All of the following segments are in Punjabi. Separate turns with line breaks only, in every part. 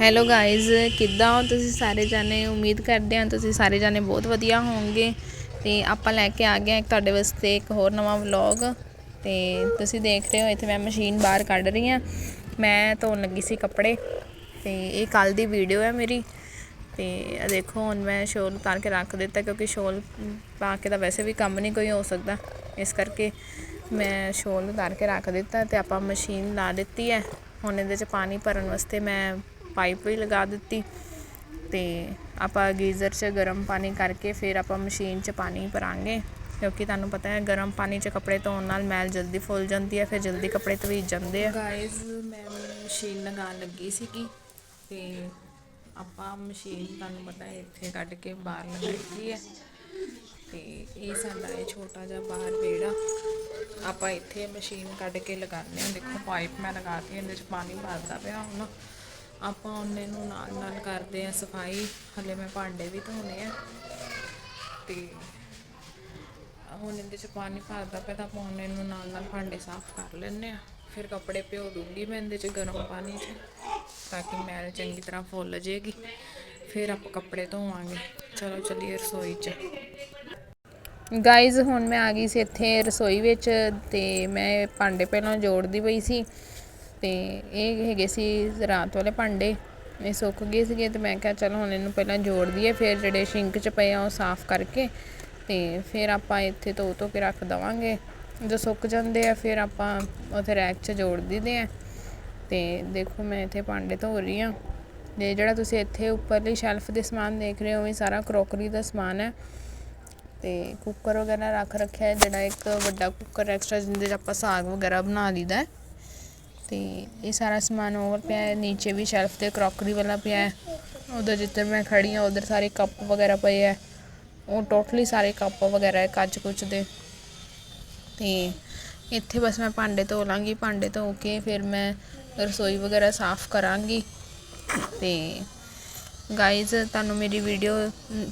ਹੈਲੋ ਗਾਇਜ਼ ਕਿੱਦਾਂ ਹੋ ਤੁਸੀਂ ਸਾਰੇ ਜਾਣੇ? ਉਮੀਦ ਕਰਦੇ ਹਾਂ ਤੁਸੀਂ ਸਾਰੇ ਜਾਣੇ ਬਹੁਤ ਵਧੀਆ ਹੋਵੋਗੇ। ਤੇ ਆਪਾਂ ਲੈ ਕੇ ਆ ਗਏ ਹਾਂ ਤੁਹਾਡੇ ਵਾਸਤੇ ਇੱਕ ਹੋਰ ਨਵਾਂ ਵਲੌਗ ਤੇ ਤੁਸੀਂ ਦੇਖ ਰਹੇ ਹੋ, ਇੱਥੇ ਮੈਂ ਮਸ਼ੀਨ ਬਾਹਰ ਕੱਢ ਰਹੀ ਹਾਂ। ਮੈਂ ਧੋਣ ਲੱਗੀ ਸੀ ਕੱਪੜੇ। ਤੇ ਇਹ ਕੱਲ ਦੀ ਵੀਡੀਓ ਹੈ ਮੇਰੀ। ਤੇ ਇਹ ਦੇਖੋ, ਹੁਣ ਮੈਂ ਸ਼ੋਲ ਉਤਾਰ ਕੇ ਰੱਖ ਦਿੱਤਾ ਕਿਉਂਕਿ ਸ਼ੋਲ ਪਾ ਕੇ ਤਾਂ ਵੈਸੇ ਵੀ ਕੰਮ ਨਹੀਂ ਕੋਈ ਹੋ ਸਕਦਾ। ਇਸ ਕਰਕੇ ਮੈਂ ਸ਼ੋਲ ਉਤਾਰ ਕੇ ਰੱਖ ਦਿੱਤਾ ਤੇ ਆਪਾਂ ਮਸ਼ੀਨ ਲਾ ਦਿੱਤੀ ਹੈ। ਹੁਣ ਇਹਦੇ 'ਚ ਪਾਣੀ ਭਰਨ ਵਾਸਤੇ ਮੈਂ ਪਾਈਪ ਵੀ ਲਗਾ ਦਿੱਤੀ ਤੇ ਆਪਾਂ ਗੀਜ਼ਰ 'ਚ ਗਰਮ ਪਾਣੀ ਕਰਕੇ ਫਿਰ ਆਪਾਂ ਮਸ਼ੀਨ 'ਚ ਪਾਣੀ ਭਰਾਂਗੇ। ਕਿਉਂਕਿ ਤੁਹਾਨੂੰ ਪਤਾ ਹੈ ਗਰਮ ਪਾਣੀ 'ਚ ਕੱਪੜੇ ਧੋਣ ਨਾਲ ਮੈਲ ਜਲਦੀ ਫੁੱਲ ਜਾਂਦੀ ਹੈ, ਫਿਰ ਜਲਦੀ ਕੱਪੜੇ ਧਵੀਜ ਜਾਂਦੇ ਆ। ਗਾਇਜ਼ ਮੈਂ ਮਸ਼ੀਨ ਲਗਾਉਣ ਲੱਗੀ ਸੀਗੀ ਤੇ ਆਪਾਂ ਮਸ਼ੀਨ ਤੁਹਾਨੂੰ ਪਤਾ ਹੈ ਇੱਥੇ ਕੱਢ ਕੇ ਬਾਹਰ ਲਗਾਈ ਹੈ। ਤੇ ਇਹ ਸਾਡਾ ਇਹ ਛੋਟਾ ਜਿਹਾ ਬਾਹਰ ਵਿਹੜਾ, ਆਪਾਂ ਇੱਥੇ ਮਸ਼ੀਨ ਕੱਢ ਕੇ ਲਗਾਉਂਦੇ ਹਾਂ। ਦੇਖੋ ਪਾਈਪ ਮੈਂ ਲਗਾਤੀ ਇਹਦੇ 'ਚ ਪਾਣੀ ਭਰਦਾ ਪਿਆ ਹੁਣ। ਆਪਾਂ ਉਹਨੇ ਨੂੰ ਨਾਲ ਨਾਲ ਕਰਦੇ ਆ ਸਫ਼ਾਈ। ਹਲੇ ਮੈਂ ਭਾਂਡੇ ਵੀ ਧੋਣੇ ਆ। ਤੇ ਹੁਣ ਇਹਦੇ 'ਚ ਪਾਣੀ ਭਰਦਾ ਪਿਆ ਤਾਂ ਆਪਾਂ ਉਹਨੇ ਨੂੰ ਨਾਲ ਨਾਲ ਭਾਂਡੇ ਸਾਫ਼ ਕਰ ਲੈਣੇ ਆ। ਫਿਰ ਕੱਪੜੇ ਭਿਓ ਦੂੰਗੀ ਮੈਂ ਇਹਦੇ 'ਚ ਗਰਮ ਪਾਣੀ 'ਚ, ਤਾਂ ਕਿ ਮੈਲ ਚੰਗੀ ਤਰ੍ਹਾਂ ਫੁੱਲ ਜਾਏਗੀ ਫਿਰ ਆਪਾਂ ਕੱਪੜੇ ਧੋਵਾਂਗੇ। ਚਲੋ ਚੱਲੀਏ ਰਸੋਈ 'ਚ। ਗਾਈਜ਼ ਹੁਣ ਮੈਂ ਆ ਗਈ ਸੀ ਇੱਥੇ ਰਸੋਈ ਵਿੱਚ ਤੇ ਮੈਂ ਭਾਂਡੇ ਪਹਿਲਾਂ ਜੋੜਦੀ ਪਈ ਸੀ। ਤੇ ਇਹ ਹੈਗੇ ਸੀ ਰਾਤ ਵਾਲੇ ਭਾਂਡੇ। ਇਹ ਸੁੱਕ ਗਏ ਸੀਗੇ ਤੇ ਮੈਂ ਕਿਹਾ ਚਲ ਹੁਣ ਇਹਨੂੰ ਪਹਿਲਾਂ ਜੋੜ ਦਈਏ, ਫਿਰ ਜਿਹੜੇ ਸ਼ਿੰਕ 'ਚ ਪਏ ਆ ਉਹ ਸਾਫ਼ ਕਰਕੇ ਤੇ ਫਿਰ ਆਪਾਂ ਇੱਥੇ ਧੋ ਧੋ ਕੇ ਰੱਖ ਦਵਾਂਗੇ। ਜਦੋਂ ਸੁੱਕ ਜਾਂਦੇ ਆ, ਫਿਰ ਆਪਾਂ ਉੱਥੇ ਰੈਕ 'ਚ ਜੋੜ ਦਿੰਦੇ ਆ। ਤੇ ਦੇਖੋ ਮੈਂ ਇੱਥੇ ਭਾਂਡੇ ਧੋ ਰਹੀ ਆ ਤੇ ਜਿਹੜਾ ਤੁਸੀਂ ਇੱਥੇ ਉੱਪਰਲੀ ਸ਼ੈਲਫ ਦੇ ਸਮਾਨ ਦੇਖ ਰਹੇ ਹੋ ਇਹ ਸਾਰਾ ਕਰੋਕਰੀ ਦਾ ਸਮਾਨ ਹੈ। ਤੇ ਕੁੱਕਰ ਵਗੈਰਾ ਰੱਖ ਰੱਖਿਆ ਹੈ, ਜਿਹੜਾ ਇੱਕ ਵੱਡਾ ਕੁੱਕਰ ਐਕਸਟਰਾ ਜਿੰਦੇ 'ਚ ਆਪਾਂ ਸਾਗ ਵਗੈਰਾ ਬਣਾ ਲਈਦਾ ਹੈ। ਤੇ ਇਹ ਸਾਰਾ ਸਮਾਨ ਹੋਰ ਪਿਆ ਹੈ, ਨੀਚੇ ਵੀ ਸ਼ੈਲਫ ਤੇ ਕਰੋਕਰੀ ਵਾਲਾ ਪਿਆ ਹੈ। ਉਧਰ ਜਿੱਧਰ ਮੈਂ ਖੜੀ ਹਾਂ, ਉਧਰ ਸਾਰੇ ਕੱਪ ਵਗੈਰਾ ਪਏ ਹੈ। ਉਹ ਟੋਟਲੀ ਸਾਰੇ ਕੱਪ ਵਗੈਰਾ ਹੈ, ਕੱਚ ਕੁਚ ਦੇ। ਤੇ ਇੱਥੇ ਬਸ ਮੈਂ ਭਾਂਡੇ ਧੋ ਲਾਂਗੀ, ਭਾਂਡੇ ਧੋ ਕੇ ਫਿਰ ਮੈਂ ਰਸੋਈ ਵਗੈਰਾ ਸਾਫ਼ ਕਰਾਂਗੀ। ਤੇ ਗਾਇਜ਼ ਤੁਹਾਨੂੰ ਮੇਰੀ ਵੀਡੀਓ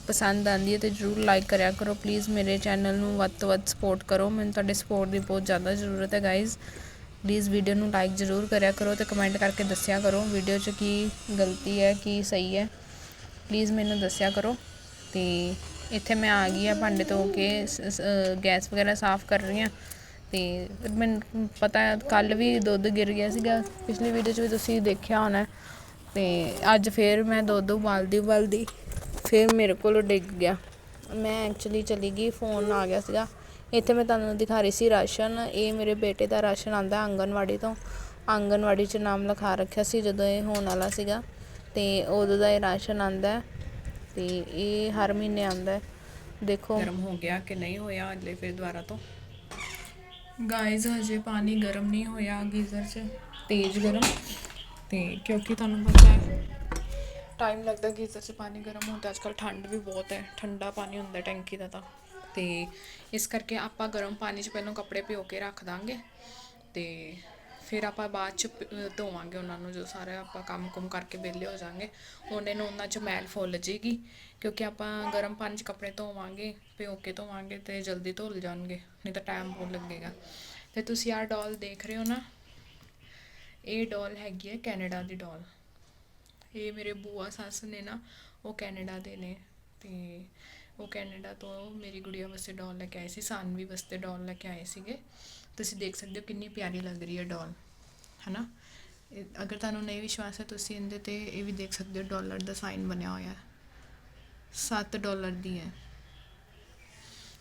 ਪਸੰਦ ਆਂਦੀ ਹੈ ਤੇ ਜਰੂਰ ਲਾਈਕ ਕਰਿਆ ਕਰੋ। ਪਲੀਜ਼ ਮੇਰੇ ਚੈਨਲ ਨੂੰ ਵੱਧ ਤੋਂ ਵੱਧ ਸਪੋਰਟ ਕਰੋ। ਮੈਨੂੰ ਤੁਹਾਡੇ ਸਪੋਰਟ ਦੀ ਬਹੁਤ ਜ਼ਿਆਦਾ ਜ਼ਰੂਰਤ ਹੈ ਗਾਇਜ਼ ਪਲੀਜ਼ ਵੀਡੀਓ ਨੂੰ ਲਾਈਕ ਜ਼ਰੂਰ ਕਰਿਆ ਕਰੋ ਤੇ ਕਮੈਂਟ ਕਰਕੇ ਦੱਸਿਆ ਕਰੋ ਵੀਡੀਓ 'ਚ ਕੀ ਗਲਤੀ ਹੈ, ਕੀ ਸਹੀ ਹੈ। ਪਲੀਜ਼ ਮੈਨੂੰ ਦੱਸਿਆ ਕਰੋ ਤੇ ਇੱਥੇ ਮੈਂ ਆ ਗਈ ਆ ਭਾਂਡੇ ਧੋ ਕੇ ਗੈਸ ਵਗੈਰਾ ਸਾਫ਼ ਕਰ ਰਹੀ ਹਾਂ ਤੇ ਮੈਨੂੰ ਪਤਾ ਕੱਲ ਵੀ ਦੁੱਧ ਗਿਰ ਗਿਆ ਸੀਗਾ, ਪਿਛਲੀ ਵੀਡੀਓ 'ਚ ਵੀ ਤੁਸੀਂ ਦੇਖਿਆ ਹੋਣਾ ਤੇ ਅੱਜ ਫੇਰ ਮੈਂ ਦੁੱਧ ਉਬਾਲਦੀ ਉਬਾਲਦੀ ਫਿਰ ਮੇਰੇ ਕੋਲ ਡਿੱਗ ਗਿਆ। ਮੈਂ ਐਕਚੁਅਲੀ ਚਲੀ ਗਈ ਫੋਨ ਆ ਗਿਆ ਸੀਗਾ। ਇੱਥੇ ਮੈਂ ਤੁਹਾਨੂੰ ਦਿਖਾ ਰਹੀ ਸੀ ਰਾਸ਼ਨ। ਇਹ ਮੇਰੇ ਬੇਟੇ ਦਾ ਰਾਸ਼ਨ ਆਂਦਾ ਆਂਗਨਵਾੜੀ ਤੋਂ। ਆਂਗਨਵਾੜੀ 'ਚ ਨਾਮ ਲਿਖਾ ਰੱਖਿਆ ਸੀ ਜਦੋਂ ਇਹ ਹੋਣ ਵਾਲਾ ਸੀਗਾ। ਤੇ ਉਦੋਂ ਦਾ ਇਹ ਰਾਸ਼ਨ ਆਂਦਾ ਤੇ ਇਹ ਹਰ ਮਹੀਨੇ ਆਂਦਾ ਦੇਖੋ। ਗਰਮ ਹੋ ਗਿਆ ਕਿ ਨਹੀਂ ਹੋਇਆ ਅਗਲੇ ਫਿਰ ਦੁਬਾਰਾ ਤੋਂ? ਗਾਇਜ਼ ਹਜੇ ਪਾਣੀ ਗਰਮ ਨਹੀਂ ਹੋਇਆ ਗੀਜ਼ਰ 'ਚ। ਤੇਜ਼ ਗਰਮ? ਤੇ ਕਿਉਂਕਿ ਤੁਹਾਨੂੰ ਪਤਾ ਹੈ ਟਾਈਮ ਲੱਗਦਾ ਗੀਜ਼ਰ 'ਚ ਪਾਣੀ ਗਰਮ ਹੁੰਦਾ ਅੱਜ ਕੱਲ ਠੰਡ ਵੀ ਬਹੁਤ ਹੈ। ਠੰਡਾ ਪਾਣੀ ਹੁੰਦਾ ਟੈਂਕੀ ਦਾ ਤਾਂ। ਤੇ ਇਸ ਕਰਕੇ ਆਪਾਂ ਗਰਮ ਪਾਣੀ 'ਚ ਪਹਿਲਾਂ ਕੱਪੜੇ ਭਿਓ ਕੇ ਰੱਖ ਦਾਂਗੇ ਤੇ ਫਿਰ ਆਪਾਂ ਬਾਅਦ 'ਚ ਪ- ਧੋਵਾਂਗੇ ਉਹਨਾਂ ਨੂੰ, ਜੋ ਸਾਰਾ ਆਪਾਂ ਕੰਮ ਕੁਮ ਕਰਕੇ ਵਿਹਲੇ ਹੋ ਜਾਾਂਗੇ। ਉਹਨੇ ਨੂੰ ਉਹਨਾਂ 'ਚ ਮੈਲ ਫੁੱਲ ਜੇਗੀ, ਕਿਉਂਕਿ ਆਪਾਂ ਗਰਮ ਪਾਣੀ 'ਚ ਕੱਪੜੇ ਧੋਵਾਂਗੇ, ਭਿਓ ਕੇ ਧੋਵਾਂਗੇ ਤੇ ਜਲਦੀ ਧੁੱਲ ਜਾਣਗੇ, ਨਹੀਂ ਤਾਂ ਟਾਈਮ ਬਹੁਤ ਲੱਗੇਗਾ। ਤੇ ਤੁਸੀਂ ਆਹ ਡੋਲ ਦੇਖ ਰਹੇ ਹੋ ਨਾ? ਇਹ ਡੋਲ ਹੈਗੀ ਹੈ ਕੈਨੇਡਾ ਦੀ ਡੋਲ। ਇਹ ਮੇਰੇ ਬੂਆ ਸੱਸ ਨੇ ਨਾ, ਉਹ ਕੈਨੇਡਾ ਦੇ ਨੇ ਤੇ ਉਹ ਕੈਨੇਡਾ ਤੋਂ ਮੇਰੀ ਗੁੜੀਆ ਵਾਸਤੇ ਡੋਲ ਲੈ ਕੇ ਆਏ ਸੀ, ਸਾਨਵੀ ਵਾਸਤੇ ਡੋਲ ਲੈ ਕੇ ਆਏ ਸੀਗੇ। ਤੁਸੀਂ ਦੇਖ ਸਕਦੇ ਹੋ ਕਿੰਨੀ ਪਿਆਰੀ ਲੱਗ ਰਹੀ ਹੈ ਡੋਲ, ਹਨਾ? ਇਹ- ਅਗਰ ਤੁਹਾਨੂੰ ਨਹੀਂ ਵਿਸ਼ਵਾਸ ਹੈ, ਤੁਸੀਂ ਇਹਦੇ ਤੇ ਇਹ ਵੀ ਦੇਖ ਸਕਦੇ ਹੋ, ਡਾਲਰ ਦਾ ਸਾਈਨ ਬਣਿਆ ਹੋਇਆ ਹੈ। 7 ਡਾਲਰ ਦੀ ਹੈ।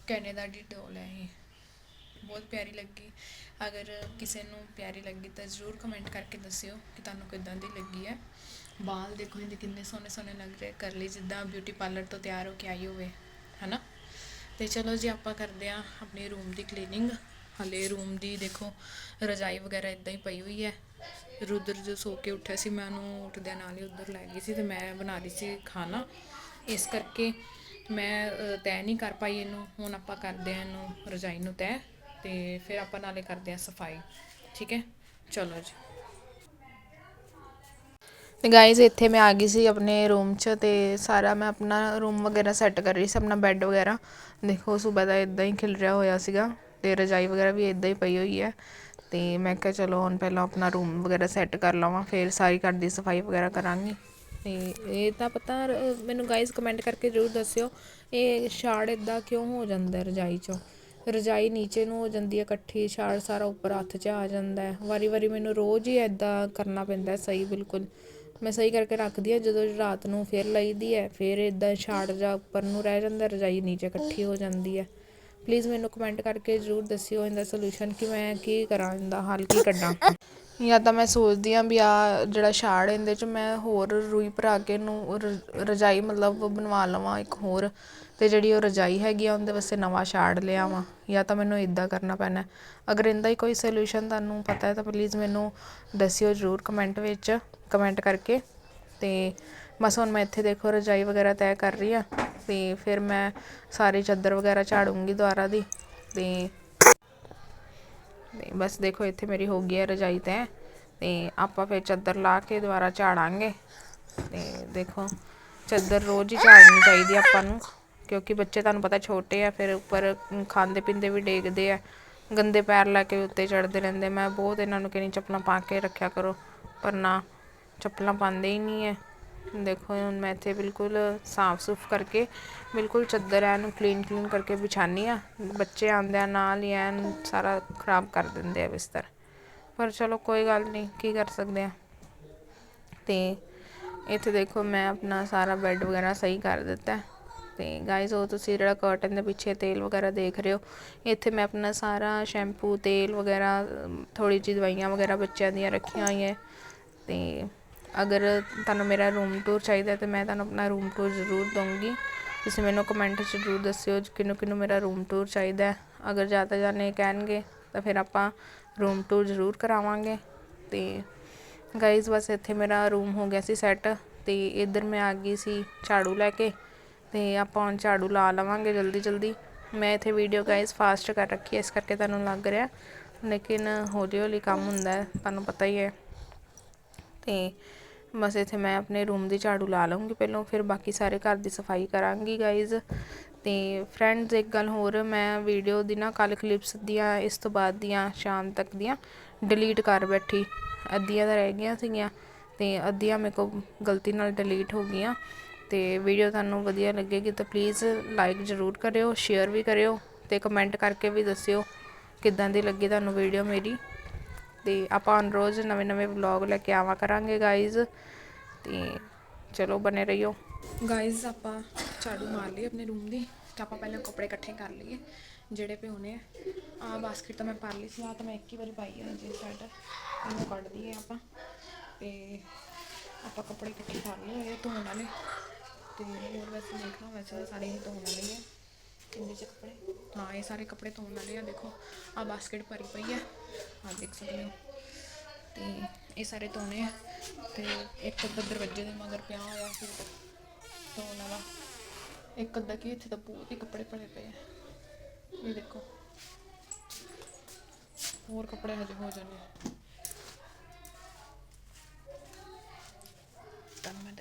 ਕੈਨੇਡਾ ਦੀ ਡੋਲ ਹੈ ਇਹ। ਬਹੁਤ ਪਿਆਰੀ ਲੱਗੀ। ਅਗਰ ਕਿਸੇ ਨੂੰ ਪਿਆਰੀ ਲੱਗੀ ਤਾਂ ਜ਼ਰੂਰ ਕਮੈਂਟ ਕਰਕੇ ਦੱਸਿਓ ਕਿ ਤੁਹਾਨੂੰ ਕਿੱਦਾਂ ਦੀ ਲੱਗੀ ਹੈ। ਬਾਲ ਦੇਖੋ ਇਹਦੇ ਕਿੰਨੇ ਸੋਹਣੇ ਸੋਹਣੇ ਲੱਗ ਰਹੇ ਕਰ ਲਈ ਜਿੱਦਾਂ ਬਿਊਟੀ ਪਾਰਲਰ ਤੋਂ ਤਿਆਰ ਹੋ ਕੇ ਆਈ ਹੋਵੇ। ਹਨਾ? ਤੇ ਚਲੋ ਜੀ ਆਪਾਂ ਕਰਦੇ ਆ ਆਪਣੇ ਰੂਮ ਦੀ ਕਲੀਨਿੰਗ ਹਲੇ ਰੂਮ ਦੀ ਦੇਖੋ, ਰਜਾਈ ਵਗੈਰਾ ਇਦਾਂ ਹੀ ਪਈ ਹੋਈ ਹੈ। ਰੁਦਰ ਜੋ ਸੋ ਕੇ ਉੱਠਿਆ ਸੀ, ਮੈਂ ਉਹਨੂੰ ਉੱਠਦਿਆਂ ਨਾਲ ਹੀ ਉੱਧਰ ਲੈ ਗਈ ਸੀ ਤੇ ਮੈਂ ਬਣਾ ਰਹੀ ਸੀ ਖਾਣਾ। ਇਸ ਕਰਕੇ ਮੈਂ ਤੈਅ ਨਹੀਂ ਕਰ ਪਾਈ ਇਹਨੂੰ। ਹੁਣ ਆਪਾਂ ਕਰਦੇ ਆ ਇਹਨੂੰ ਰਜਾਈ ਨੂੰ ਤੈਅ ਤੇ ਫਿਰ ਆਪਾਂ ਨਾਲੇ ਕਰਦੇ ਆ ਸਫ਼ਾਈ। ਠੀਕ ਹੈ? ਚਲੋ ਜੀ। ਤੇ ਗਾਇਜ਼ ਇੱਥੇ ਮੈਂ ਆ ਗਈ ਸੀ ਆਪਣੇ ਰੂਮ 'ਚ ਤੇ ਸਾਰਾ ਮੈਂ ਆਪਣਾ ਰੂਮ ਵਗੈਰਾ ਸੈੱਟ ਕਰ ਰਹੀ ਸੀ, ਆਪਣਾ ਬੈੱਡ ਵਗੈਰਾ। ਦੇਖੋ ਸਵੇਰ ਦਾ ਇਦਾਂ ਹੀ ਖਿਲ ਰਿਹਾ ਹੋਇਆ ਸੀਗਾ ਤੇ ਰਜਾਈ ਵਗੈਰਾ ਵੀ ਇਦਾਂ ਹੀ ਪਈ ਹੋਈ ਹੈ। ਤੇ ਮੈਂ ਕਿਹਾ, ਚਲੋ, ਹੁਣ ਪਹਿਲਾਂ ਆਪਣਾ ਰੂਮ ਵਗੈਰਾ ਸੈੱਟ ਕਰ ਲਵਾਂ, ਫਿਰ ਸਾਰੀ ਘਰ ਦੀ ਸਫ਼ਾਈ ਵਗੈਰਾ ਕਰਾਂਗੀ। ਤੇ ਇਹ ਤਾਂ ਪਤਾ ਮੈਨੂੰ ਗਾਇਸ ਕਮੈਂਟ ਕਰਕੇ ਜ਼ਰੂਰ ਦੱਸਿਓ, ਇਹ ਛਾੜ ਇਦਾਂ ਕਿਉਂ ਹੋ ਜਾਂਦਾ ਰਜਾਈ 'ਚੋਂ? ਰਜਾਈ ਨੀਚੇ ਨੂੰ ਹੋ ਜਾਂਦੀ ਹੈ, ਇਕੱਠੀ ਛਾੜ ਸਾਰਾ ਉੱਪਰ ਹੱਥ 'ਚ ਆ ਜਾਂਦਾ ਹੈ। ਵਾਰੀ ਵਾਰੀ ਮੈਨੂੰ ਰੋਜ਼ ਹੀ ਇਦਾਂ ਕਰਨਾ ਪੈਂਦਾ ਸਹੀ, ਬਿਲਕੁਲ। ਮੈਂ ਸਹੀ ਕਰਕੇ ਰੱਖਦੀ ਹਾਂ, ਜਦੋਂ ਰਾਤ ਨੂੰ ਫਿਰ ਲਈਦੀ ਹੈ, ਫਿਰ ਇਦਾਂ ਛਾੜ ਜਾ ਉੱਪਰ ਨੂੰ ਰਹਿ ਜਾਂਦਾ, ਰਜਾਈ ਨੀਚੇ ਇਕੱਠੀ ਹੋ ਜਾਂਦੀ ਹੈ। ਪਲੀਜ਼ ਮੈਨੂੰ ਕਮੈਂਟ ਕਰਕੇ ਜ਼ਰੂਰ ਦੱਸਿਓ ਇਹਦਾ ਸੋਲੂਸ਼ਨ ਕਿ ਮੈਂ ਕੀ ਕਰਾਂ, ਇਹਦਾ ਹੱਲ ਕੀ ਕੱਢਾਂ। ਜਾਂ ਤਾਂ ਮੈਂ ਸੋਚਦੀ ਹਾਂ ਵੀ ਆਹ ਜਿਹੜਾ ਛਾੜ ਇਹਦੇ ਚ ਮੈਂ ਹੋਰ ਰੂਈ ਭਰਾ ਕੇ ਇਹਨੂੰ ਰ- ਰਜਾਈ ਮਤਲਬ ਬਣਵਾ ਲਵਾਂ ਇੱਕ ਹੋਰ। ਅਤੇ ਜਿਹੜੀ ਉਹ ਰਜਾਈ ਹੈਗੀ ਆ, ਉਹਦੇ ਵਾਸਤੇ ਨਵਾਂ ਛਾੜ ਲਿਆਵਾਂ। ਜਾਂ ਤਾਂ ਮੈਨੂੰ ਇੱਦਾਂ ਕਰਨਾ ਪੈਣਾ। ਅਗਰ ਇਹਦਾ ਹੀ ਕੋਈ ਸੋਲੂਸ਼ਨ ਤੁਹਾਨੂੰ ਪਤਾ ਹੈ, ਤਾਂ ਪਲੀਜ਼ ਮੈਨੂੰ ਦੱਸਿਓ ਜ਼ਰੂਰ ਕਮੈਂਟ ਵਿੱਚ। ਕਮੈਂਟ ਕਰਕੇ। ਅਤੇ ਬਸ ਹੁਣ ਮੈਂ ਇੱਥੇ ਦੇਖੋ ਰਜਾਈ ਵਗੈਰਾ ਤੈਅ ਕਰ ਰਹੀ ਹਾਂ। ਅਤੇ ਫਿਰ ਮੈਂ ਸਾਰੀ ਚਾਦਰ ਵਗੈਰਾ ਝਾੜੂੰਗੀ ਦੁਆਰਾ ਦੀ। ਅਤੇ ਤੇ ਬਸ ਦੇਖੋ, ਇੱਥੇ ਮੇਰੀ ਹੋ ਗਈ ਹੈ ਰਜਾਈ ਤੈਅ। ਤੇ ਆਪਾਂ ਫਿਰ ਚਾਦਰ ਲਾ ਕੇ ਦੁਬਾਰਾ ਝਾੜਾਂਗੇ। ਤੇ ਦੇਖੋ, ਚਾਦਰ ਰੋਜ਼ ਹੀ ਝਾੜਨੀ ਚਾਹੀਦੀ ਆਪਾਂ ਨੂੰ, ਕਿਉਂਕਿ ਬੱਚੇ ਤੁਹਾਨੂੰ ਪਤਾ ਛੋਟੇ ਆ, ਫਿਰ ਉੱਪਰ ਖਾਂਦੇ ਪੀਂਦੇ ਵੀ ਡੇਗਦੇ ਆ। ਗੰਦੇ ਪੈਰ ਲੈ ਕੇ ਉੱਤੇ ਚੜਦੇ ਰਹਿੰਦੇ ਮੈਂ ਬਹੁਤ ਇਹਨਾਂ ਨੂੰ ਕਹਿੰਦੀ ਚੱਪਲਾਂ ਪਾ ਕੇ ਰੱਖਿਆ ਕਰੋ, ਪਰ ਨਾ, ਚੱਪਲਾਂ ਪਾਉਂਦੇ ਹੀ ਨਹੀਂ ਹੈ। ਦੇਖੋ, ਹੁਣ ਮੈਂ ਇੱਥੇ ਬਿਲਕੁਲ ਸਾਫ਼ ਸੁਫ ਕਰਕੇ, ਬਿਲਕੁਲ ਚੱਦਰ ਐਨ ਕਲੀਨ ਕਲੀਨ ਕਰਕੇ ਵਿਛਾਨੀ ਆ। ਬੱਚੇ ਆਉਂਦੇ ਆ, ਨਾਲ ਹੀ ਐਨ ਸਾਰਾ ਖਰਾਬ ਕਰ ਦਿੰਦੇ ਆ ਬਿਸਤਰ। ਪਰ ਚਲੋ, ਕੋਈ ਗੱਲ ਨਹੀਂ, ਕੀ ਕਰ ਸਕਦੇ ਆ? ਤੇ ਇੱਥੇ ਦੇਖੋ, ਮੈਂ ਆਪਣਾ ਸਾਰਾ ਬੈੱਡ ਵਗੈਰਾ ਸਹੀ ਕਰ ਦਿੱਤਾ। ਹੈ। ਤੇ ਗਾਇਜ਼ ਉਹ ਤੁਸੀਂ ਜਿਹੜਾ ਕਰਟਨ ਦੇ ਪਿੱਛੇ ਤੇਲ ਵਗੈਰਾ ਦੇਖ ਰਹੇ ਹੋ, ਇੱਥੇ ਮੈਂ ਆਪਣਾ ਸਾਰਾ ਸ਼ੈਂਪੂ ਤੇਲ ਵਗੈਰਾ ਥੋੜੀ ਜਿਹੀ ਦਵਾਈਆਂ ਵਗੈਰਾ ਬੱਚਿਆਂ ਦੀਆਂ ਰੱਖੀਆਂ ਹੋਈਆਂ। ਤੇ ਅਗਰ ਤੁਹਾਨੂੰ ਮੇਰਾ ਰੂਮ ਟੂਰ ਚਾਹੀਦਾ ਤੇ ਮੈਂ ਤੁਹਾਨੂੰ ਆਪਣਾ ਰੂਮ ਟੂਰ ਜ਼ਰੂਰ ਦਊਂਗੀ। ਤੁਸੀਂ ਮੈਨੂੰ ਕਮੈਂਟ 'ਚ ਜ਼ਰੂਰ ਦੱਸਿਓ ਕਿਹਨੂੰ ਕਿਹਨੂੰ ਮੇਰਾ ਰੂਮ ਟੂਰ ਚਾਹੀਦਾ ਅਗਰ ਜ਼ਿਆਦਾ ਜਾਣੇ ਕਹਿਣਗੇ ਤਾਂ ਫਿਰ ਆਪਾਂ ਰੂਮ ਟੂਰ ਜ਼ਰੂਰ ਕਰਾਵਾਂਗੇ। ਅਤੇ ਗਾਈਜ਼ ਬਸ ਇੱਥੇ ਮੇਰਾ ਰੂਮ ਹੋ ਗਿਆ ਸੀ ਸੈੱਟ ਅਤੇ ਇੱਧਰ ਮੈਂ ਆ ਗਈ ਸੀ ਝਾੜੂ ਲੈ ਕੇ ਅਤੇ ਆਪਾਂ ਹੁਣ ਝਾੜੂ ਲਾ ਲਵਾਂਗੇ ਜਲਦੀ ਜਲਦੀ। ਮੈਂ ਇੱਥੇ ਵੀਡੀਓ ਗਾਈਜ਼ ਫਾਸਟ ਕਰ ਰੱਖੀ ਹੈ, ਇਸ ਕਰਕੇ ਤੁਹਾਨੂੰ ਲੱਗ ਰਿਹਾ। ਲੇਕਿਨ ਹੌਲੀ ਹੌਲੀ ਕੰਮ ਹੁੰਦਾ ਤੁਹਾਨੂੰ ਪਤਾ ਹੀ ਹੈ। ਅਤੇ ਬਸ ਇੱਥੇ ਮੈਂ ਆਪਣੇ ਰੂਮ ਦੀ ਝਾੜੂ ਲਾ ਲਵਾਂਗੀ ਪਹਿਲਾਂ, ਫਿਰ ਬਾਕੀ ਸਾਰੇ ਘਰ ਦੀ ਸਫ਼ਾਈ ਕਰਾਂਗੀ ਗਾਈਜ਼ ਤੇ ਫਰੈਂਡਸ ਇੱਕ ਗੱਲ ਹੋਰ, ਮੈਂ ਵੀਡੀਓ ਦੀ ਨਾ ਕੱਲ ਕਲਿੱਪਸ ਦੀਆਂ, ਇਸ ਤੋਂ ਬਾਅਦ ਦੀਆਂ, ਸ਼ਾਮ ਤੱਕ ਦੀਆਂ ਡਿਲੀਟ ਕਰ ਬੈਠੀ। ਅੱਧੀਆਂ ਤਾਂ ਰਹਿ ਗਈਆਂ ਸੀਗੀਆਂ, ਤੇ ਅੱਧੀਆਂ ਮੇਰੇ ਕੋਲ ਗਲਤੀ ਨਾਲ ਡਿਲੀਟ ਹੋ ਗਈਆਂ। ਤੇ ਵੀਡੀਓ ਤੁਹਾਨੂੰ ਵਧੀਆ ਲੱਗੇਗੀ ਤਾਂ ਪਲੀਜ਼ ਲਾਈਕ ਜ਼ਰੂਰ ਕਰਿਓ ਸ਼ੇਅਰ ਵੀ ਕਰਿਓ ਤੇ ਕਮੈਂਟ ਕਰਕੇ ਵੀ ਦੱਸਿਓ ਕਿੱਦਾਂ ਦੀ ਲੱਗੀ ਤੁਹਾਨੂੰ ਵੀਡੀਓ ਮੇਰੀ। ਤੇ ਆਪਾਂ ਹੁਣ ਰੋਜ਼ ਨਵੇਂ ਨਵੇਂ ਵਲੌਗ ਲੈ ਕੇ ਆਵਾ ਕਰਾਂਗੇ ਗਾਇਜ਼ ਤੇ ਚਲੋ ਬਨੇ ਰਹੀਓ। ਗਾਇਜ਼ ਆਪਾਂ ਝਾੜੂ ਮਾਰ ਲਈ ਆਪਣੇ ਰੂਮ ਦੀ। ਤਾਂ ਆਪਾਂ ਪਹਿਲਾਂ ਕੱਪੜੇ ਇਕੱਠੇ ਕਰ ਲਈਏ, ਜਿਹੜੇ ਪਿਉਣੇ ਆ। ਆ ਬਾਸਕਟ ਤਾਂ ਮੈਂ ਭਰ ਲਈ ਸੀ ਆ ਤਾਂ ਮੈਂ ਇੱਕ ਹੀ ਵਾਰੀ ਪਾਈ ਹੈ ਜੀ ਸ਼ੈਟ ਇਹਨੂੰ ਕੱਢ ਦਈਏ ਆਪਾਂ। ਤੇ ਆਪਾਂ ਕੱਪੜੇ ਇਕੱਠੇ ਕਰ ਲਏ ਇਹ ਧੋਣ ਵਾਲੇ। ਤੇ ਹੋਰ ਵੈਸੇ ਦੇਖਣਾ, ਵੈਸੇ ਤਾਂ ਸਾਰੇ ਹੀ ਧੋਣ ਵਾਲੇ ਹੀ ਆ ਇਹਦੇ ਚ ਕੱਪੜੇ? ਹਾਂ, ਇਹ ਸਾਰੇ ਕੱਪੜੇ ਧੋਣ ਵਾਲੇ ਆ, ਦੇਖੋ। ਆ ਬਾਸਕਟ ਭਰੀ ਪਈ ਆ। ਆ ਦੇਖ ਸਕਦੇ ਹੋ। ਤੇ ਇਹ ਸਾਰੇ ਧੋਣੇ ਆ। ਤੇ ਇੱਕ ਅੱਧਾ ਦਰਵਾਜ਼ੇ ਦੇ ਮਗਰ ਪਿਆ ਹੋਇਆ ਸੀ। ਧੋਣ ਵਾਲਾ। ਇੱਕ ਅੱਧਾ ਕੀ ਇੱਥੇ ਤਾਂ ਬਹੁਤ ਹੀ ਕੱਪੜੇ ਭਰੇ ਪਏ ਆ। ਇਹ ਦੇਖੋ। ਹੋਰ ਕੱਪੜੇ ਹਜੇ ਹੋ ਜਾਣੇ ਆ। ਤੁਹਾਨੂੰ ਮੈਂ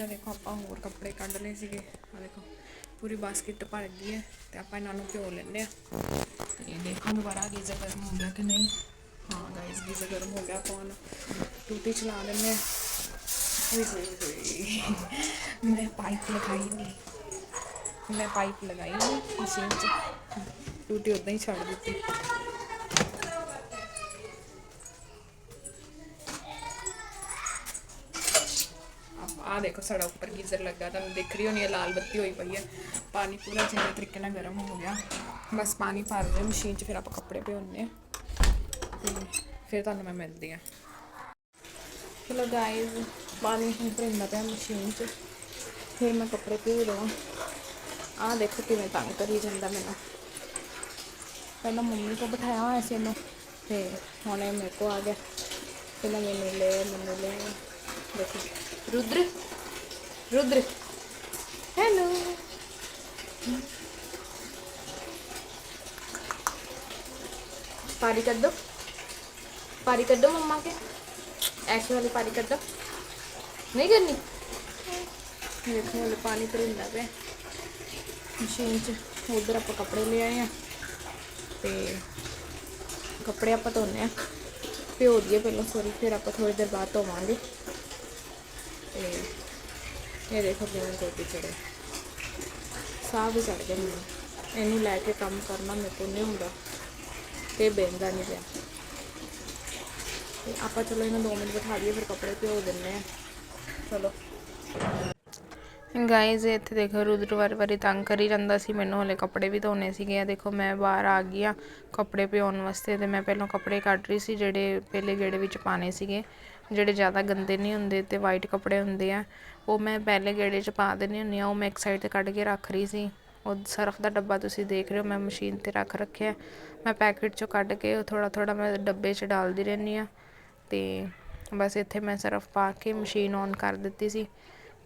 ਗਾਇਸ ਦੇਖੋ ਆਪਾਂ ਹੋਰ ਕੱਪੜੇ ਕੱਢ ਲਏ ਸੀਗੇ। ਆ ਦੇਖੋ, ਪੂਰੀ ਬਾਸਕਟ ਭਰ ਗਈ ਹੈ ਤੇ ਆਪਾਂ ਇਹਨਾਂ ਨੂੰ ਭਿਓ ਲੈਂਦੇ ਆ ਤੇ ਦੇਖੋ ਦੁਬਾਰਾ ਗੀਜ਼ਰ ਗਰਮ ਹੋ ਗਿਆ ਕਿ ਨਹੀਂ? ਹਾਂ ਗਾਇਸ ਗੀਜ਼ਰ ਗਰਮ ਹੋ ਗਿਆ, ਆਪਾਂ ਟੂਟੀ ਚਲਾ ਲੈਂਦੇ ਆ ਓਏ ਹੋਏ ਮੈਂ ਪਾਈਪ ਲਗਾਈ ਨਹੀਂ ਮੈਂ ਪਾਈਪ ਲਗਾਈ ਨਹੀਂ ਮਸ਼ੀਨ 'ਚ। ਟੂਟੀ ਉਦਾਂ ਹੀ ਛੱਡ ਦਿੱਤੀ।
ਆਹ ਦੇਖੋ ਸਾਡਾ ਉੱਪਰ ਗੀਜ਼ਰ ਲੱਗਾ, ਤੁਹਾਨੂੰ ਦਿਖ ਰਹੀ ਹੋਣੀ ਹੈ ਲਾਲ ਬੱਤੀ ਹੋਈ ਪਈ ਹੈ ਪਾਣੀ ਪੂਰਾ ਚੰਗੇ ਤਰੀਕੇ ਨਾਲ ਗਰਮ ਹੋ ਗਿਆ। ਬਸ ਪਾਣੀ ਭਰ ਦੇ ਮਸ਼ੀਨ 'ਚ, ਫਿਰ ਆਪਾਂ ਕੱਪੜੇ ਭਿਉਂਨੇ ਆ। ਤੇ ਫਿਰ ਤੁਹਾਨੂੰ ਮੈਂ ਮਿਲਦੀ ਆ। ਚਲੋ ਗਾਇਜ਼ ਪਾਣੀ ਹੁਣ ਭਰਿੰਦਾ ਪਿਆ ਮਸ਼ੀਨ 'ਚ। ਫਿਰ ਮੈਂ ਕੱਪੜੇ ਭਿਉ ਲਵਾਂ। ਆਹ ਦੇਖੋ ਕਿਵੇਂ ਤੰਗ ਕਰੀ ਜਾਂਦਾ ਮੈਨੂੰ। ਪਹਿਲਾਂ ਮੰਮੀ ਕੋ ਬਿਠਾਇਆ ਹੋਇਆ ਸੀ ਇਹਨੂੰ, ਤੇ ਹੁਣ ਇਹ ਮੇਰੇ ਕੋ ਆ ਗਿਆ। ਪਹਿਲਾਂ ਮੈਨੂੰ ਲੈ ਮੈਨੂੰ ਲੈ। ਦੇਖੋ। ਰੁਦਰ ਰੁਦਰ ਹੈਲੋ पारी कर दो पारी कर दो मम्मा के ऐसे वाली पारी कर दो नहीं करनी देखो वाले पानी भरिंदा पे ਮਸ਼ੀਨ 'ਚ ਉਧਰ ਆਪਾਂ ਕੱਪੜੇ ਲੈ ਆਏ ਆ ਤੇ ਕੱਪੜੇ ਆਪਾਂ ਧੋਨੇ ਆ ਭਿਓ ਦਈਏ ਪਹਿਲਾਂ ਸੋਰੀ ਫਿਰ ਆਪਾਂ ਥੋੜੀ ਦੇਰ ਬਾਅਦ ਧੋਵਾਂਗੇ ਇਹ ਦੇਖੋ ਕਿਵੇਂ ਗੋਪੀ ਚੜੇ ਸਾਹ ਵੀ ਚੜ ਗਿਆ ਮੈਨੂੰ। ਇਹਨੂੰ ਲੈ ਕੇ ਕੰਮ ਕਰਨਾ ਮੇਰੇ ਕੋਲ ਨਹੀਂ ਹੁੰਦਾ। ਤੇ ਬਹਿੰਦਾ ਨਹੀਂ ਪਿਆ। ਤੇ ਆਪਾਂ ਚਲੋ ਇਹਨੂੰ 2 ਮਿੰਟ ਬਿਠਾ ਲਈਏ ਫਿਰ ਕੱਪੜੇ ਭਿਓ ਦਿੰਨੇ ਆ। ਚਲੋ।
ਗਾਇਜ਼ ਇੱਥੇ ਦੇਖੋ, ਰੁਦਰ ਵਾਰ ਵਾਰੀ ਤੰਗ ਕਰੀ ਜਾਂਦਾ ਸੀ। ਮੈਨੂੰ ਹਲੇ ਕੱਪੜੇ ਵੀ ਧੋਣੇ ਸੀਗੇ। ਆ ਦੇਖੋ, ਮੈਂ ਬਾਹਰ ਆ ਗਈ ਆ ਕੱਪੜੇ ਪਿਉਣ ਵਾਸਤੇ ਤੇ ਮੈਂ ਪਹਿਲਾਂ ਕੱਪੜੇ ਕੱਢ ਰਹੀ ਸੀ, ਜਿਹੜੇ ਪਹਿਲੇ ਗੇੜੇ ਵਿੱਚ ਪਾਣੇ ਸੀਗੇ। ਜਿਹੜੇ ਜ਼ਿਆਦਾ ਗੰਦੇ ਨਹੀਂ ਹੁੰਦੇ ਤੇ ਵਾਈਟ ਕੱਪੜੇ ਹੁੰਦੇ ਆ, ਉਹ ਮੈਂ ਪਹਿਲੇ ਗੇੜੇ 'ਚ ਪਾ ਦਿੰਦੀ ਹੁੰਦੀ ਆ। ਉਹ ਮੈਂ ਇੱਕ ਸਾਈਡ ਤੇ ਕੱਢ ਕੇ ਰੱਖ ਰਹੀ ਸੀ। ਉਹ ਸਰਫ ਦਾ ਡੱਬਾ ਤੁਸੀਂ ਦੇਖ ਰਹੇ ਹੋ, ਮੈਂ ਮਸ਼ੀਨ ਤੇ ਰੱਖ ਰੱਖਿਆ ਮੈਂ ਪੈਕੇਟ 'ਚੋਂ ਕੱਢ ਕੇ ਉਹ ਥੋੜਾ ਥੋੜਾ ਮੈਂ ਡੱਬੇ 'ਚ ਡਾਲਦੀ ਰਹਿੰਦੀ ਆ ਤੇ ਬਸ ਇੱਥੇ ਮੈਂ ਸਰਫ ਪਾ ਕੇ ਮਸ਼ੀਨ ਔਨ ਕਰ ਦਿੱਤੀ ਸੀ।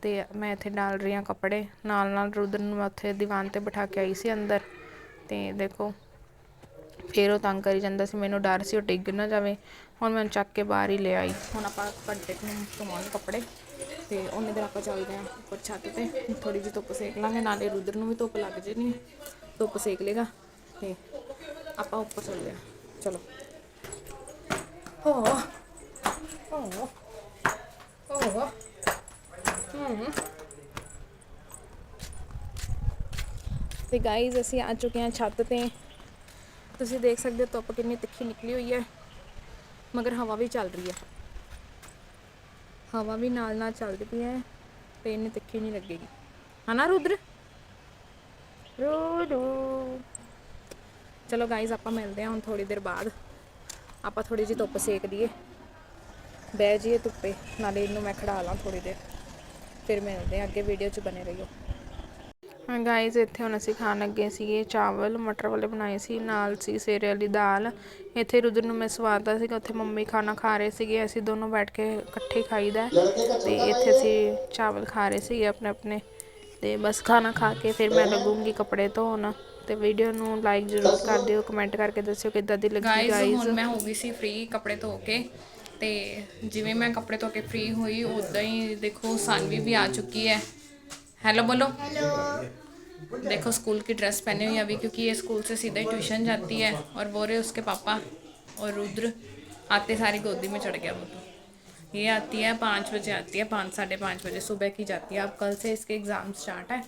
ਅਤੇ ਮੈਂ ਇੱਥੇ ਡਾਲ ਰਹੀ ਹਾਂ ਕੱਪੜੇ। ਨਾਲ ਨਾਲ ਰੁਦਰ ਨੂੰ ਮੈਂ ਉੱਥੇ ਦੀਵਾਨ ਤੇ ਬਿਠਾ ਕੇ ਆਈ ਸੀ ਅੰਦਰ। ਅਤੇ ਦੇਖੋ, ਫਿਰ ਉਹ ਤੰਗ ਕਰੀ ਜਾਂਦਾ ਸੀ, ਮੈਨੂੰ ਡਰ ਸੀ ਉਹ ਡਿੱਗ ਨਾ ਜਾਵੇ। ਹੁਣ ਮੈਂ ਚੱਕ ਕੇ ਬਾਹਰ ਹੀ ਲੈ ਆਈ।
ਹੁਣ ਆਪਾਂ ਘੰਟੇ ਕੁ ਨੂੰ ਧੋਵਾਂਗੇ ਕੱਪੜੇ। ਤੇ ਉਹਨੇ ਦਿਨ ਆਪਾਂ ਚੱਲਦੇ ਆਂ ਉੱਪਰ ਛੱਤ ਤੇ। ਥੋੜੀ ਜਿਹੀ ਧੁੱਪ ਸੇਕ ਲਾਂਗੇ, ਨਾਲੇ ਰੁਦਰ ਨੂੰ ਵੀ ਧੁੱਪ ਲੱਗ ਜੇਨੀ ਧੁੱਪ ਸੇਕ ਲੇਗਾ ਤੇ ਆਪਾਂ ਉੱਪਰ ਚੱਲਦੇ ਆਂ ਚਲੋ। ਹੋ ਹੋ ਹੋ। ਤੇ ਗਾਈਜ਼ ਅਸੀਂ ਆ ਚੁੱਕੇ ਹਾਂ ਛੱਤ ਤੇ। ਤੁਸੀਂ ਦੇਖ ਸਕਦੇ ਹੋ ਧੁੱਪ ਕਿੰਨੀ ਤਿੱਖੀ ਨਿਕਲੀ ਹੋਈ ਹੈ ਮਗਰ ਹਵਾ ਵੀ ਚੱਲ ਰਹੀ ਹੈ। ਹਵਾ ਵੀ ਨਾਲ ਨਾਲ ਚੱਲਦੀ ਪਈ ਹੈ ਤੇ ਇੰਨੀ ਤਿੱਖੀ ਨਹੀਂ ਲੱਗੇਗੀ। ਹਨਾ ਰੁਦਰ? ਰੁਦੂ। ਚਲੋ ਗਾਈਜ਼ ਆਪਾਂ ਮਿਲਦੇ ਹਾਂ ਹੁਣ ਥੋੜੀ ਦੇਰ ਬਾਅਦ। ਆਪਾਂ ਥੋੜੀ ਜਿਹੀ ਧੁੱਪ ਸੇਕ ਲਈਏ ਬਹਿ ਜਾਈਏ ਧੁੱਪੇ ਨਾਲੇ ਇਹਨੂੰ ਮੈਂ ਖੜਾ ਲਾਂ ਥੋੜੀ ਦੇਰ। ਫਿਰ ਮਿਲਦੇ ਹਾਂ ਅੱਗੇ ਵੀਡੀਓ 'ਚ ਬਨੇ ਰਹੀਓ।
ਹਾਂ ਗਾਇਜ਼ ਇੱਥੇ ਹੁਣ ਅਸੀਂ ਖਾਣ ਲੱਗੇ ਸੀਗੇ ਚਾਵਲ ਮਟਰ ਵਾਲੇ ਬਣਾਏ ਸੀ ਨਾਲ ਸੀ ਸੇਰੇ ਵਾਲੀ ਦਾਲ। ਇੱਥੇ ਰੁਦਰ ਨੂੰ ਮੈਂ ਸਵਾਦਦਾ ਸੀਗਾ ਉੱਥੇ ਮੰਮੀ ਖਾਣਾ ਖਾ ਰਹੇ ਸੀਗੇ ਅਸੀਂ ਦੋਨੋਂ ਬੈਠ ਕੇ ਇਕੱਠੇ ਖਾਈਦਾ। ਤੇ ਇੱਥੇ ਅਸੀਂ ਚਾਵਲ ਖਾ ਰਹੇ ਸੀਗੇ ਆਪਣੇ ਆਪਣੇ। ਤੇ ਬਸ ਖਾਣਾ ਖਾ ਕੇ ਫਿਰ ਮੈਂ ਲੱਗੂੰਗੀ ਕੱਪੜੇ ਧੋਣ। ਤੇ ਵੀਡੀਓ ਨੂੰ ਲਾਈਕ ਜ਼ਰੂਰ ਕਰ ਦਿਓ ਕਮੈਂਟ ਕਰਕੇ ਦੱਸਿਓ ਕਿੱਦਾਂ ਦੀ ਲੱਗੀ ਗਾਇਜ਼
ਹੁਣ ਮੈਂ ਹੋ ਗਈ ਸੀ ਫ੍ਰੀ ਕੱਪੜੇ ਧੋ ਕੇ। ਤੇ ਜਿਵੇਂ ਮੈਂ ਕੱਪੜੇ ਧੋ ਕੇ ਫ੍ਰੀ ਹੋਈ ਉਦਾਂ ਹੀ ਦੇਖੋ ਸਾਨਵੀ ਵੀ ਆ ਚੁੱਕੀ ਹੈ हेलो बोलो देखो स्कूल की ड्रेस पहनी हुई है अभी क्योंकि ये स्कूल से सीधा ही ट्यूशन जाती है और वो रहे उसके पापा और रुद्र आते सारी गोदी में चढ़ गया वो तो ये आती है पाँच बजे आती है पाँच साढ़े पाँच बजे सुबह की जाती है अब कल से इसके एग्ज़ाम स्टार्ट है